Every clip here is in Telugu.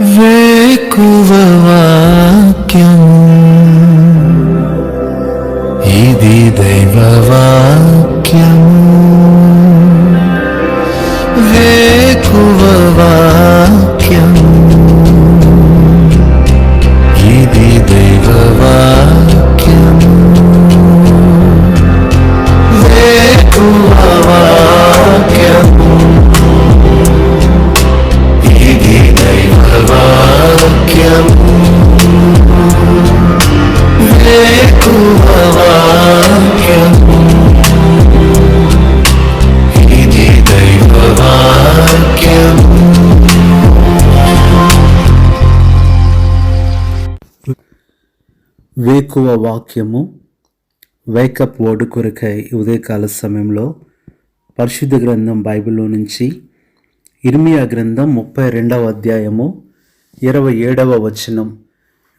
వేకువ వాక్యం. ఇది దైవ వేకువ వాక్యము వేకప్ వర్డ్ కొరకై ఉదయకాల సమయంలో పరిశుద్ధ గ్రంథం బైబిల్లో నుంచి ఇర్మియా గ్రంథం ముప్పై రెండవ అధ్యాయము ఇరవై ఏడవ వచనం.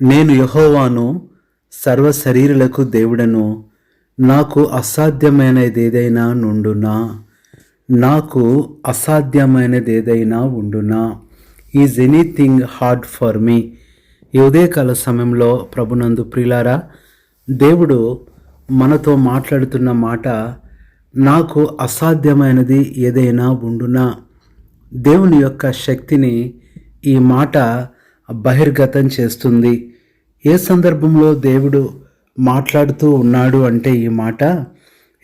నేను యహోవాను సర్వ శరీరులకు దేవుడను నాకు అసాధ్యమైనది ఏదైనా నుండునా? నాకు అసాధ్యమైనది ఏదైనా ఉండునా? Is anything hard for me ఈ ఉదయకాల సమయంలో ప్రభునందు ప్రిలారా దేవుడు మనతో మాట్లాడుతున్న మాట నాకు అసాధ్యమైనది ఏదైనా ఉండునా? దేవుని యొక్క శక్తిని ఈ మాట బహిర్గతం చేస్తుంది. ఏ సందర్భంలో దేవుడు మాట్లాడుతూ ఉన్నాడు అంటే ఈ మాట?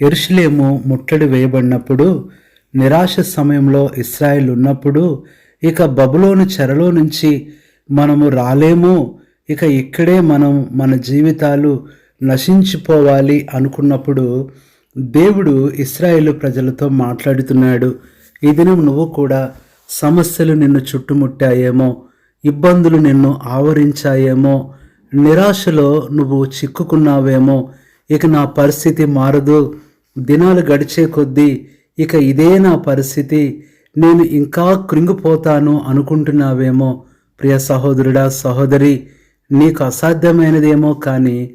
ఎరుషులేము ముట్టడి వేయబడినప్పుడు నిరాశ సమయంలో ఇస్రాయిల్ ఉన్నప్పుడు ఇక బబులోను చెరలో నుంచి మనము రాలేము. ఇక ఇక్కడే మనం మన జీవితాలు నశించిపోవాలి అనుకున్నప్పుడు దేవుడు ఇస్రాయేల్ ప్రజలతో మాట్లాడుతున్నాడు. ఈ దినం నువ్వు కూడా సమస్యలు నిన్ను చుట్టుముట్టాయేమో ఇబ్బందులు నిన్ను ఆవరించాయేమో నిరాశలో నువ్వు చిక్కుకున్నావేమో ఇక నా పరిస్థితి మారదు. దినాలు గడిచే కొద్దీ ఇక ఇదే నా పరిస్థితి. నేను ఇంకా కృంగిపోతాను అనుకుంటున్నావేమో ప్రియ సహోదరుడా సహోదరి నీకు అసాధ్యమైనదేమో కానీ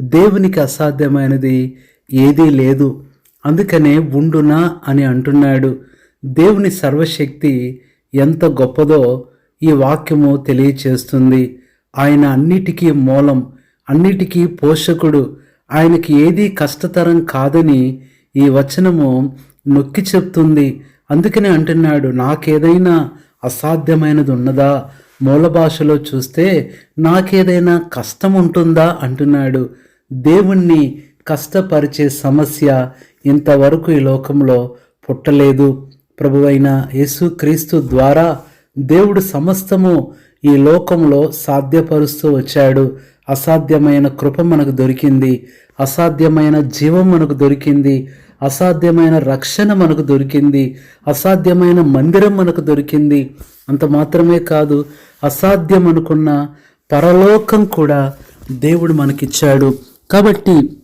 దేవునికి అసాధ్యమైనది ఏదీ లేదు. అందుకనే ఉండునా అని అంటున్నాడు. దేవుని సర్వశక్తి ఎంత గొప్పదో ఈ వాక్యము తెలియచేస్తుంది. ఆయన అన్నిటికీ మూలం అన్నిటికీ పోషకుడు. ఆయనకి ఏదీ కష్టతరం కాదని ఈ వచనము నొక్కి చెప్తుంది. అందుకనే అంటున్నాడు నాకేదైనా అసాధ్యమైనది ఉన్నదా? మూల భాషలో చూస్తే నాకేదైనా కష్టం ఉంటుందా అంటున్నాడు. దేవుణ్ణి కష్టపరిచే సమస్య ఇంతవరకు ఈ లోకంలో పుట్టలేదు. ప్రభువైన యేసుక్రీస్తు ద్వారా దేవుడు సమస్తము ఈ లోకంలో సాధ్యపరుస్తూ వచ్చాడు. అసాధ్యమైన కృప మనకు దొరికింది. అసాధ్యమైన జీవం మనకు దొరికింది. అసాధ్యమైన రక్షణ మనకు దొరికింది. అసాధ్యమైన మందిరం మనకు దొరికింది. అంత మాత్రమే కాదు అసాధ్యం అనుకున్న పరలోకం కూడా దేవుడు మనకిచ్చాడు. కాబట్టి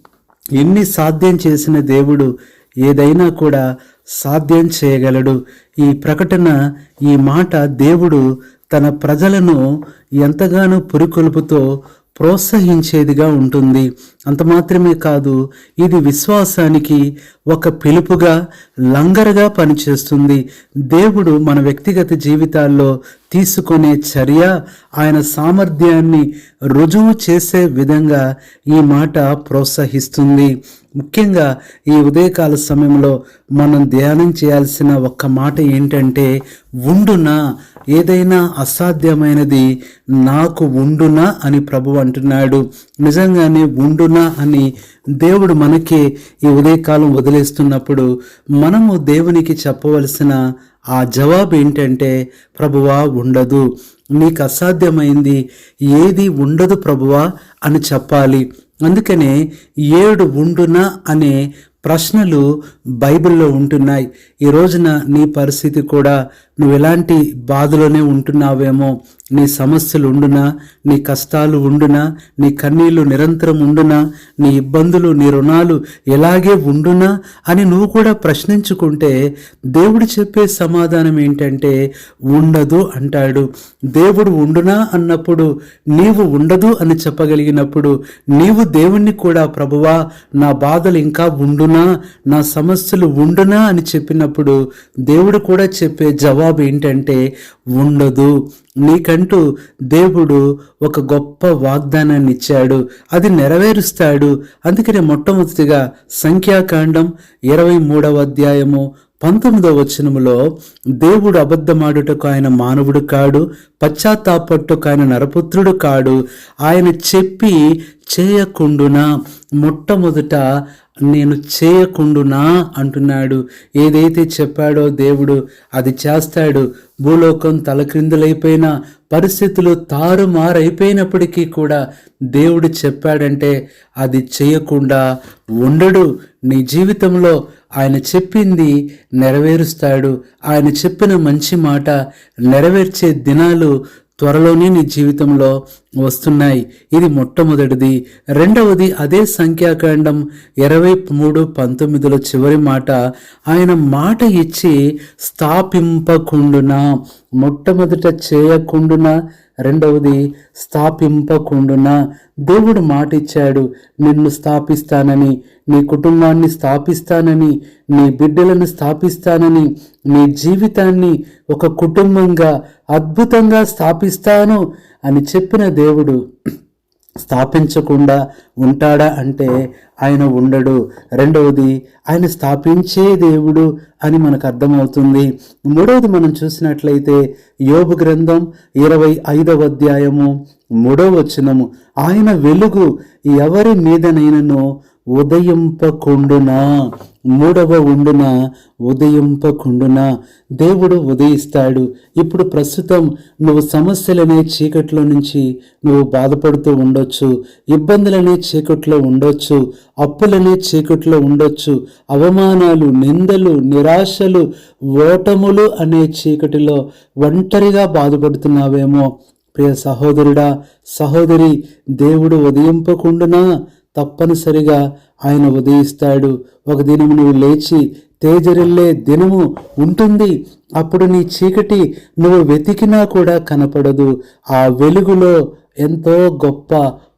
ఎన్ని సాధ్యం చేసిన దేవుడు ఏదైనా కూడా సాధ్యం చేయగలడు. ఈ ప్రకటన ఈ మాట దేవుడు తన ప్రజలను ఎంతగానో పురికొల్పుతో ప్రోత్సహించేదిగా ఉంటుంది. అంత మాత్రమే కాదు ఇది విశ్వాసానికి ఒక పిలుపుగా లంగరగా పనిచేస్తుంది. దేవుడు మన వ్యక్తిగత జీవితాల్లో తీసుకునే చర్య ఆయన సామర్థ్యాన్ని రుజువు చేసే విధంగా ఈ మాట ప్రోత్సహిస్తుంది. ముఖ్యంగా ఈ ఉదయకాల సమయంలో మనం ధ్యానం చేయాల్సిన ఒక్క మాట ఏంటంటే ఉండునా? ఏదైనా అసాధ్యమైనది నాకు ఉండునా అని ప్రభు అంటున్నాడు. నిజంగానే ఉండునా అని దేవుడు మనకి ఈ ఉదయకాలం వదిలేస్తున్నప్పుడు మనము దేవునికి చెప్పవలసిన ఆ జవాబు ఏంటంటే ప్రభువా ఉండదు. నీకు అసాధ్యమైంది ఏది ఉండదు ప్రభువా అని చెప్పాలి. అందుకనే ఏడు ఉండునా అనే ప్రశ్నలు బైబిల్లో ఉంటున్నాయి. ఈ రోజున నీ పరిస్థితి కూడా నువ్వు ఎలాంటి బాధలోనే ఉంటున్నావేమో నీ సమస్యలు ఉండునా నీ కష్టాలు ఉండునా నీ కన్నీళ్ళు నిరంతరం ఉండునా నీ ఇబ్బందులు నీ రుణాలు ఎలాగే ఉండునా అని నువ్వు కూడా ప్రశ్నించుకుంటే దేవుడు చెప్పే సమాధానం ఏంటంటే ఉండదు అంటాడు. దేవుడు ఉండునా అన్నప్పుడు నీవు ఉండదు అని చెప్పగలిగినప్పుడు నీవు దేవుణ్ణి కూడా ప్రభువా నా బాధలు ఇంకా ఉండునా నా సమస్యలు ఉండునా అని చెప్పినప్పుడు దేవుడు కూడా చెప్పే జవాబు ఏంటంటే ఉండదు. నీకంటూ దేవుడు ఒక గొప్ప వాగ్దానాన్ని ఇచ్చాడు. అది నెరవేరుస్తాడు. అందుకనే మొట్టమొదటిగా సంఖ్యాకాండం ఇరవై మూడవ అధ్యాయము పంతొమ్మిదవ వచనములో దేవుడు అబద్ధమాడుటకు ఆయన మానవుడు కాడు పశ్చాత్తాపట్టుకు ఆయన నరపుత్రుడు కాడు. ఆయన చెప్పి చేయకుండునా? మొట్టమొదట నేను చేయకుండునా అంటున్నాడు. ఏదైతే చెప్పాడో దేవుడు అది చేస్తాడు. భూలోకం తలక్రిందులైపోయిన పరిస్థితులు తారుమారైపోయినప్పటికీ కూడా దేవుడు చెప్పాడంటే అది చేయకుండా ఉండడు. నీ జీవితంలో ఆయన చెప్పింది నెరవేరుస్తాడు. ఆయన చెప్పిన మంచి మాట నెరవేర్చే దినాలు త్వరలోనే నీ జీవితంలో వస్తున్నాయి. ఇది మొట్టమొదటిది. రెండవది అదే సంఖ్యాకాండం ఇరవై మూడు పంతొమ్మిదిలో చివరి మాట. ఆయన మాట ఇచ్చి స్థాపింపకుండునా? మొట్టమొదట చేయకుండునా? రెండవది స్థాపింపకుండునా? దేవుడు మాట ఇచ్చాడు. నిన్ను స్థాపిస్తానని నీ కుటుంబాన్ని స్థాపిస్తానని నీ బిడ్డలను స్థాపిస్తానని నీ జీవితాన్ని ఒక కుటుంబంగా అద్భుతంగా స్థాపిస్తాను. అని చెప్పిన దేవుడు స్థాపించకుండా ఉంటాడా అంటే ఆయన ఉండడు. రెండవది ఆయన స్థాపించే దేవుడు అని మనకు అర్థమవుతుంది. మూడవది మనం చూసినట్లయితే యోగు గ్రంథం ఇరవై ఐదవ అధ్యాయము మూడవ వచనము. ఆయన వెలుగు ఎవరి మీదనైనను ఉదయింపకుండునా మూడవ ఉండున ఉదయింపకుండున దేవుడు ఉదయిస్తాడు. ఇప్పుడు ప్రస్తుతం నువ్వు సమస్యలనే చీకట్లో నుంచి నువ్వు బాధపడుతూ ఉండొచ్చు ఇబ్బందులనే చీకట్లో ఉండొచ్చు అప్పులనే చీకట్లో ఉండొచ్చు అవమానాలు నిందలు నిరాశలు ఓటములు అనే చీకటిలో ఒంటరిగా బాధపడుతున్నావేమో. ప్రియ సహోదరుడా సహోదరి దేవుడు ఉదయింపకుండునా తప్పనిసరిగా ఆయన ఉదయిస్తాడు. ఒక దినము నువ్వు లేచి తేజరిల్లే దినము ఉంటుంది. అప్పుడు నీ చీకటి నువ్వు వెతికినా కూడా కనపడదు. ఆ వెలుగులో ఎంతో గొప్ప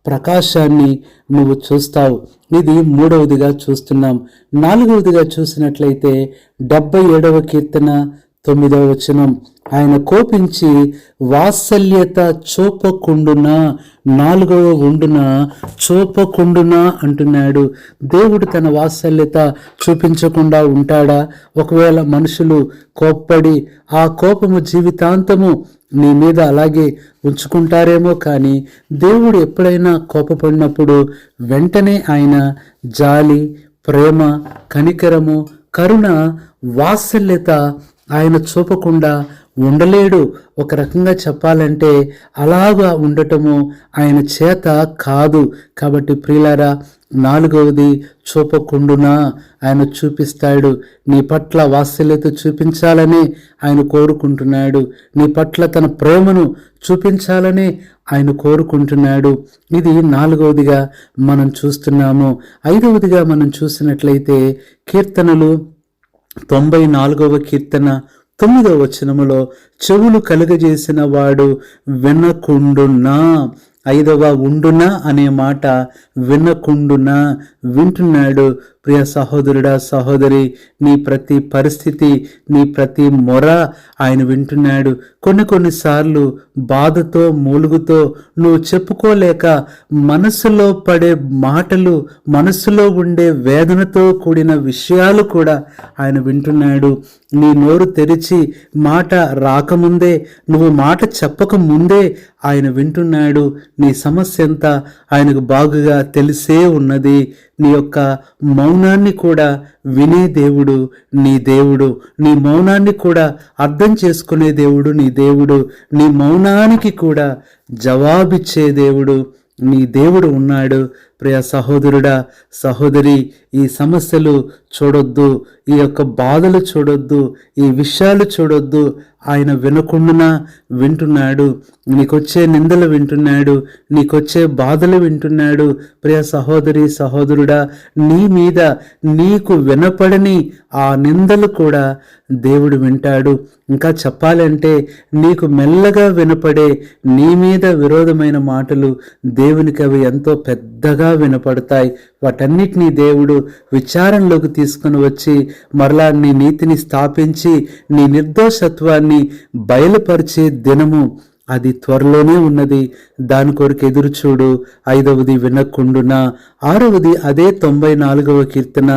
ప్రకాశాన్ని నువ్వు చూస్తావు. ఇది మూడవదిగా చూస్తున్నాం. నాలుగవదిగా చూసినట్లయితే డెబ్బై ఏడవ కీర్తన తొమ్మిదవ వచనం. ఆయన కోపించి వాత్సల్యత చూపకుండునా? నాలుగవ ఉండున? చూపకుండునా? అంటున్నాడు. దేవుడు తన వాత్సల్యత చూపించకుండా ఉంటాడా? ఒకవేళ మనుషులు కోప్పడి ఆ కోపము జీవితాంతము నీ మీద అలాగే ఉంచుకుంటారేమో కానీ దేవుడు ఎప్పుడైనా కోపపడినప్పుడు వెంటనే ఆయన జాలి ప్రేమ కనికరము కరుణ వాత్సల్యత ఆయన చూపకుండా ఉండలేడు. ఒక రకంగా చెప్పాలంటే అలాగా ఉండటము ఆయన చేత కాదు. కాబట్టి ప్రియులారా నాలుగవది చూపకుండునా ఆయన చూపిస్తాడు. నీ పట్ల వాత్సల్యత చూపించాలని ఆయన కోరుకుంటున్నాడు. నీ పట్ల తన ప్రేమను చూపించాలని ఆయన కోరుకుంటున్నాడు. ఇది నాలుగవదిగా మనం చూస్తున్నాము. ఐదవదిగా మనం చూసినట్లయితే కీర్తనలు తొంభై నాలుగవ కీర్తన తొమ్మిదవ వచనములో చెవులు కలుగజేసిన వాడు వినకుండున్నా ఐదవ ఉండునా అనే మాట వినకుండునా వింటున్నాడు. ప్రియ సహోదరుడా సహోదరి నీ ప్రతి పరిస్థితి నీ ప్రతి మొర ఆయన వింటున్నాడు. కొన్ని కొన్నిసార్లు బాధతో మూలుగుతో నువ్వు చెప్పుకోలేక మనసులో పడే మాటలు మనసులో ఉండే వేదనతో కూడిన విషయాలు కూడా ఆయన వింటున్నాడు. నీ నోరు తెరిచి మాట రాకముందే నువ్వు మాట చెప్పక ముందే ఆయన వింటున్నాడు. నీ సమస్య ఎంత ఆయనకు బాగుగా తెలిసే ఉన్నది. నీ యొక్క మౌనాన్ని కూడా వినే దేవుడు నీ దేవుడు. నీ మౌనాన్ని కూడా అర్థం చేసుకునే దేవుడు నీ దేవుడు. నీ మౌనానికి కూడా జవాబిచ్చే దేవుడు నీ దేవుడు ఉన్నాడు. ప్రియ సహోదరుడా సహోదరి ఈ సమస్యలు చూడొద్దు ఈ యొక్క బాధలు చూడొద్దు ఈ విషయాలు చూడొద్దు. ఆయన వినకుండా వింటున్నాడు నీకొచ్చే నిందలు వింటున్నాడు నీకొచ్చే బాధలు వింటున్నాడు. ప్రియ సహోదరి సహోదరుడా నీ మీద నీకు వినపడని ఆ నిందలు కూడా దేవుడు వింటాడు. ఇంకా చెప్పాలంటే నీకు మెల్లగా వినపడే నీ మీద విరోధమైన మాటలు దేవునికి అవి ఎంతో పెద్దగా బాగా వినపడతాయి. వాటన్నిటినీ దేవుడు విచారణలోకి తీసుకుని వచ్చి మరలా నీ నీతిని స్థాపించి నీ నిర్దోషత్వాన్ని బయలుపరిచే దినము అది త్వరలోనే ఉన్నది. దాని కొరకు ఎదురు చూడు. ఐదవది వినకుండున ఆరవది అదే తొంభై నాలుగవ కీర్తన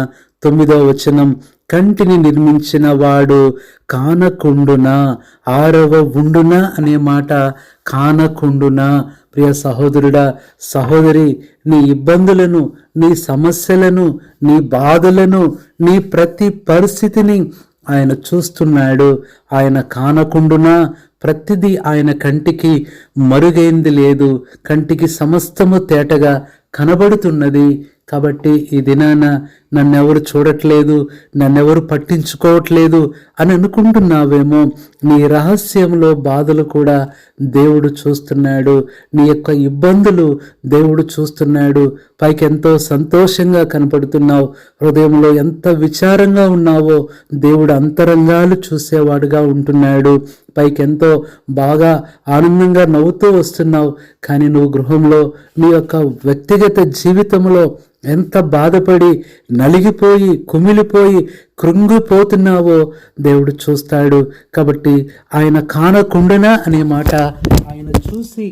తొమ్మిదవ వచనం కంటిని నిర్మించిన వాడు కానకుండునా ఆరవ ఉండునా అనే మాట కానకుండునా ప్రియ సహోదరుడా సహోదరి నీ ఇబ్బందులను నీ సమస్యలను నీ బాధలను నీ ప్రతి పరిస్థితిని ఆయన చూస్తున్నాడు. ఆయన కానకుండునా ప్రతిదీ ఆయన కంటికి మరుగైంది లేదు. కంటికి సమస్తము తేటగా కనబడుతున్నది. కాబట్టి ఈ దినాన నన్నెవరు చూడట్లేదు నన్నెవరు పట్టించుకోవట్లేదు అని అనుకుంటున్నావేమో నీ రహస్యంలో బాధలు కూడా దేవుడు చూస్తున్నాడు నీ యొక్క ఇబ్బందులు దేవుడు చూస్తున్నాడు పైకి ఎంతో సంతోషంగా కనపడుతున్నావు హృదయంలో ఎంత విచారంగా ఉన్నావో దేవుడు అంతరంగాలు చూసేవాడుగా ఉంటున్నాడు. పైకి ఎంతో బాగా ఆనందంగా నవ్వుతూ వస్తున్నావు. కానీ నువ్వు గృహంలో నీ యొక్క వ్యక్తిగత జీవితంలో ఎంత బాధపడి నలిగిపోయి కుమిలిపోయి కృంగిపోతున్నావో దేవుడు చూస్తాడు. కాబట్టి ఆయన కానకుండనా అనే మాట ఆయన చూసి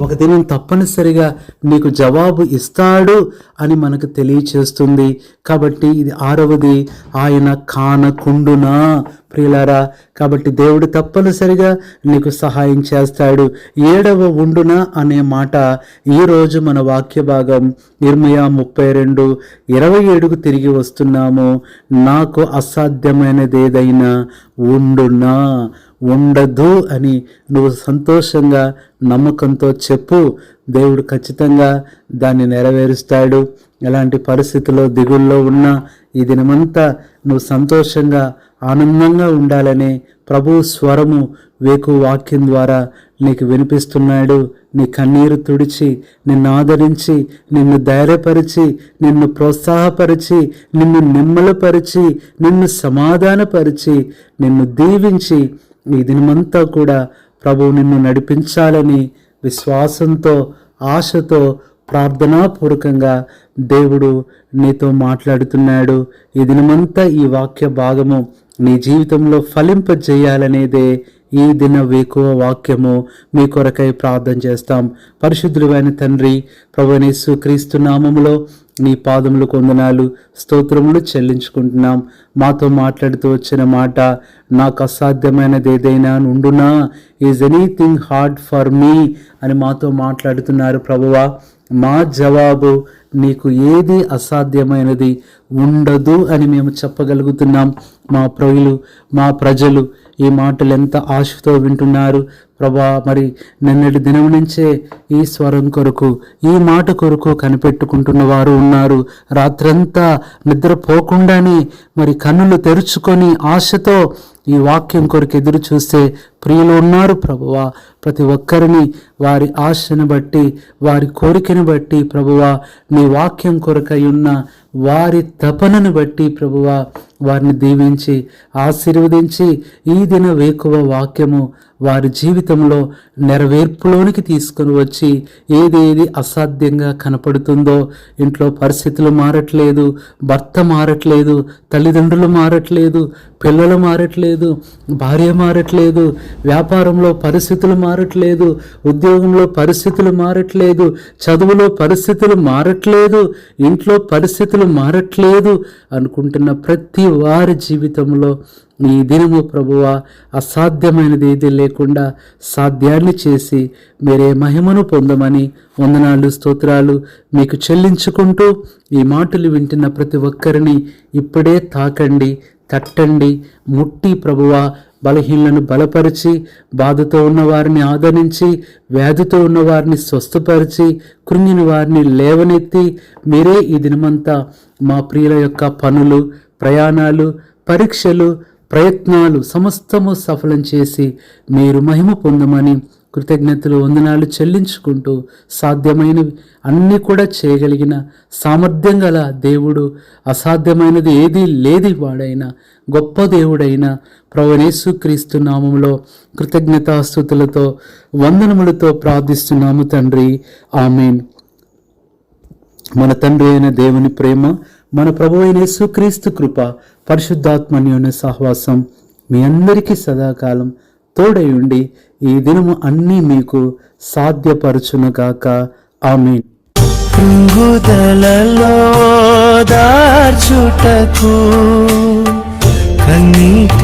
ఒక దినం తప్పనిసరిగా నీకు జవాబు ఇస్తాడు అని మనకు తెలియచేస్తుంది. కాబట్టి ఇది ఆరవది. ఆయన కానకుండునా? ప్రియులారా కాబట్టి దేవుడు తప్పనిసరిగా నీకు సహాయం చేస్తాడు. ఏడవ ఉండునా అనే మాట ఈరోజు మన వాక్య భాగం ఇర్మయా ముప్పై రెండు ఇరవై ఏడుకు తిరిగి వస్తున్నాము. నాకు అసాధ్యమైనది ఏదైనా ఉండునా? ఉండదు అని నువ్వు సంతోషంగా నమ్మకంతో చెప్పు దేవుడు ఖచ్చితంగా దాన్ని నెరవేరుస్తాడు. ఎలాంటి పరిస్థితుల్లో దిగుల్లో ఉన్నా ఈ దినమంతా నువ్వు సంతోషంగా ఆనందంగా ఉండాలని ప్రభు స్వరము వేకు వాక్యం ద్వారా నీకు వినిపిస్తున్నాడు. నీ కన్నీరు తుడిచి నిన్ను ఆదరించి నిన్ను ధైర్యపరిచి నిన్ను ప్రోత్సాహపరిచి నిన్ను నిమ్మలపరిచి నిన్ను సమాధానపరిచి నిన్ను దీవించి ఈ దినమంతా కూడా ప్రభు నిన్ను నడిపించాలని విశ్వాసంతో ఆశతో ప్రార్థనాపూర్వకంగా దేవుడు నీతో మాట్లాడుతున్నాడు. ఈ దినమంతా ఈ వాక్య భాగము నీ జీవితంలో ఫలింపజేయాలనేదే ఈ దిన వేకువ వాక్యము. మీ కొరకై ప్రార్థన చేస్తాం. పరిశుద్ధులైన తండ్రి ప్రభునేసు క్రీస్తు నామములో నీ పాదములు కొందనాలు స్తోత్రములు చెల్లించుకుంటున్నాం. మాతో మాట్లాడుతూ వచ్చిన మాట నాకు అసాధ్యమైనది ఏదైనా ఉండునా is anything hard for me అని మాతో మాట్లాడుతున్నారు ప్రభువా. మా జవాబు నీకు ఏది అసాధ్యమైనది ఉండదు అని మేము చెప్పగలుగుతున్నాం. మా ప్రజలు మా ప్రజలు ఈ మాటలు ఎంత ఆశతో వింటున్నారు ప్రభా మరి నిన్నటి దినం నుంచే ఈ స్వరం కొరకు ఈ మాట కొరకు కనిపెట్టుకుంటున్న వారు ఉన్నారు. రాత్రంతా నిద్రపోకుండానే మరి కన్నులు తెరుచుకొని ఆశతో ఈ వాక్యం కొరకు ఎదురు చూస్తే ప్రియులు ఉన్నారు ప్రభువా. ప్రతి ఒక్కరిని వారి ఆశను బట్టి వారి కోరికను బట్టి ప్రభువా. నీ వాక్యం కొరకై ఉన్న వారి తపనను బట్టి ప్రభువా. వారిని దీవించి ఆశీర్వదించి ఈ దిన వేకువ వాక్యము వారి జీవితంలో నెరవేర్పులోనికి తీసుకుని వచ్చి ఏదేది అసాధ్యంగా కనపడుతుందో ఇంట్లో పరిస్థితులు మారట్లేదు భర్త మారట్లేదు తల్లిదండ్రులు మారట్లేదు పిల్లలు మారట్లేదు భార్య మారట్లేదు వ్యాపారంలో పరిస్థితులు మారట్లేదు ఉద్యోగంలో పరిస్థితులు మారట్లేదు చదువులో పరిస్థితులు మారట్లేదు ఇంట్లో పరిస్థితులు మారట్లేదు అనుకుంటున్న ప్రతి వారి జీవితంలో ఈ దినము ప్రభువ అసాధ్యమైనది ఏది లేకుండా సాధ్యాన్ని చేసి మీరే మహిమను పొందమని వందనాలు స్తోత్రాలు మీకు చెల్లించుకుంటూ ఈ మాటలు వింటున్న ప్రతి ఒక్కరిని ఇప్పుడే తాకండి. తట్టండి ముట్టి ప్రభువ బలహీనలను బలపరిచి బాధతో ఉన్న వారిని ఆదరించి వ్యాధితో ఉన్న వారిని స్వస్థపరిచి కృంగిన వారిని లేవనెత్తి మీరే ఈ దినమంతా మా ప్రియుల యొక్క పనులు ప్రయాణాలు పరీక్షలు ప్రయత్నాలు సమస్తము సఫలం చేసి మీరు మహిమ పొందమని కృతజ్ఞతలు వందనాలు చెల్లించుకుంటూ సాధ్యమైనవి అన్నీ కూడా చేయగలిగిన సామర్థ్యం గల దేవుడు అసాధ్యమైనది ఏదీ లేది వాడైనా గొప్ప దేవుడైన ప్రవణేశు క్రీస్తు నామంలో కృతజ్ఞతాస్థుతులతో వందనములతో ప్రార్థిస్తున్నాము తండ్రి. ఆమెన్. మన తండ్రి అయిన దేవుని ప్రేమ మన ప్రభు అయిన యేసుక్రీస్తు కృప పరిశుద్ధాత్మన్యోని సహవాసం మీ అందరికీ సదాకాలం తోడై ఉండి ఈ దినము అన్నీ మీకు సాధ్యపరచునుగాక. ఆమె కృంగుదలలో దార్చుటకు కన్నీటినంతటిని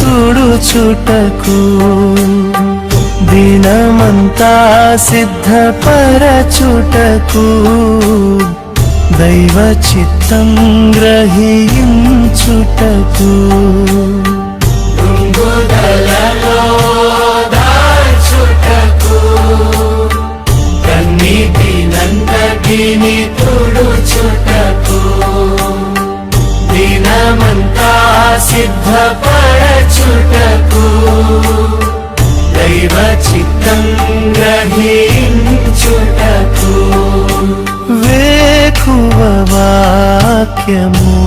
తుడుచుటకు దినమంతా సిద్ధపరచుటకు దైవ చిత్తం గ్రహించుటకు. కన్నీటి తుడుచుటకు దినమంతా సిద్ధపరచుటకు దైవ చిత్తం గ్రహించుటకు వేకువ వాక్యము